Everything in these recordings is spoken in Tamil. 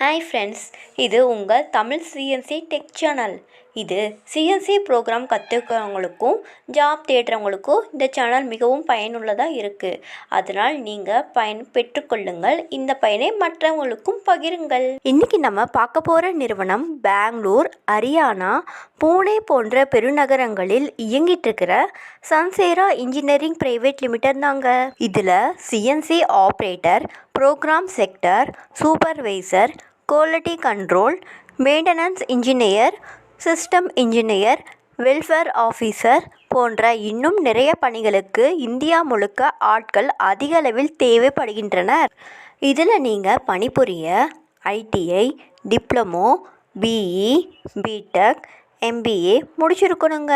ஹாய் ஃப்ரெண்ட்ஸ் இது உங்கள் தமிழ் சிஎன்சி டெக் சேனல் இது சிஎன்சி ப்ரோக்ராம் கற்றுக்கிறவங்களுக்கும் ஜாப் தேடுறவங்களுக்கும் இந்த சேனல் மிகவும் பயனுள்ளதாக இருக்குது அதனால் நீங்கள் பயன் பெற்றுக்கொள்ளுங்கள். இந்த பயனை மற்றவங்களுக்கும் பகிருங்கள். இன்றைக்கி நம்ம பார்க்க போகிற நிறுவனம் பெங்களூர் ஹரியானா பூனே போன்ற பெருநகரங்களில் இயங்கிட்டுருக்கிற சன்சேரா இன்ஜினியரிங் பிரைவேட் லிமிடெட் தாங்க. இதில் CNC operator program sector supervisor quality control maintenance engineer system engineer welfare officer போன்ற இன்னும் நிறைய பணிகளுக்கு இந்தியா முழுக்க ஆட்கள் அதிக அளவில் தேவைப்படுகின்றனர். இதில் நீங்கள் பணிபுரிய ITI diploma BE BTech MBA முடிச்சிருக்கணுங்க.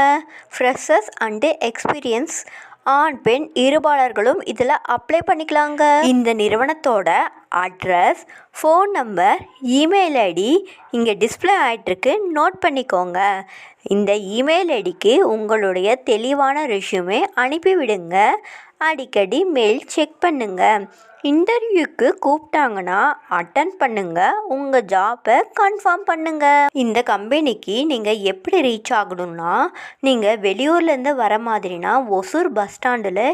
Freshers and experience ஆண் பெண் இருபாளர்களும் இதில் அப்ளை பண்ணிக்கலாங்க. இந்த நிறுவனத்தோட address phone number email ID இங்கே டிஸ்பிளே ஆகிட்டுருக்கு நோட் பண்ணிக்கோங்க. இந்த இமெயில் ஐடிக்கு உங்களுடைய தெளிவான ரெஷ்யூமே அனுப்பிவிடுங்க அடிக்கடி மெயில் செக் பண்ணுங்கள் இன்டர்வியூக்கு கூப்பிட்டாங்கன்னா அட்டன் பண்ணுங்கள் உங்கள் ஜாப்பை கன்ஃபார்ம் பண்ணுங்கள் இந்த கம்பெனிக்கு நீங்கள் எப்படி ரீச் ஆகணும்னா நீங்கள் வெளியூர்லேருந்து வர மாதிரினா ஒசூர் பஸ் ஸ்டாண்டில்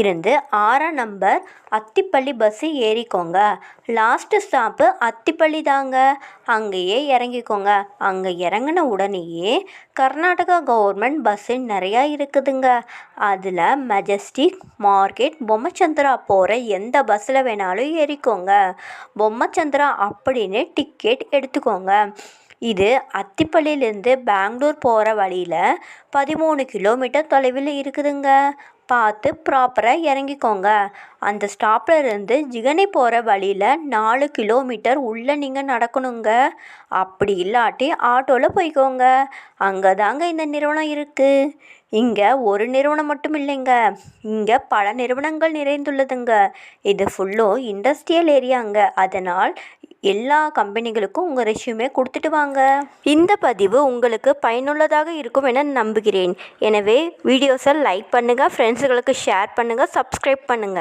இருந்து ஆறாம் நம்பர் அத்திப்பள்ளி பஸ்ஸு ஏறிக்கோங்க. லாஸ்ட்டு ஸ்டாப்பு அத்திப்பள்ளி தாங்க. அங்கேயே இறங்கிக்கோங்க. அங்கே இறங்கின உடனேயே கர்நாடகா கவர்மெண்ட் பஸ்ஸு நிறையா இருக்குதுங்க. அதில் மெஜஸ்டிக் மார்க்கெட் பொம்மச்சந்திரா போகிற எந்த பஸ்ஸில் வேணாலும் ஏறிக்கோங்க. பொம்மச்சந்திரா அப்படின்னு டிக்கெட் எடுத்துக்கோங்க. இது அத்திப்பள்ளியிலேருந்து பெங்களூர் போகிற வழியில் பதிமூணு கிலோமீட்டர் தொலைவில் இருக்குதுங்க. பார்த்து ப்ராப்பராக இறங்கிக்கோங்க. அந்த ஸ்டாப்பில் இருந்து ஜிகனி போகிற வழியில் நாலு கிலோமீட்டர் உள்ளே நீங்கள் நடக்கணுங்க. அப்படி இல்லாட்டி ஆட்டோவில் போய்க்கோங்க. அங்கே தாங்க இந்த நிறுவனம் இருக்குது இங்கே ஒரு நிறுவனம் மட்டும் இல்லைங்க. இங்கே பல நிறுவனங்கள் நிறைந்துள்ளதுங்க. இது ஃபுல்லும் இண்டஸ்ட்ரியல் ஏரியாங்க அதனால் எல்லா கம்பெனிகளுக்கும் உங்கள் ரெஷ்யூமே கொடுத்துட்டு வாங்க. இந்த பதிவு உங்களுக்கு பயனுள்ளதாக இருக்கும் என நம்புகிறேன். எனவே வீடியோஸை லைக் பண்ணுங்கள் ஃப்ரெண்ட்ஸுகளுக்கு ஷேர் பண்ணுங்கள் சப்ஸ்கிரைப் பண்ணுங்கள்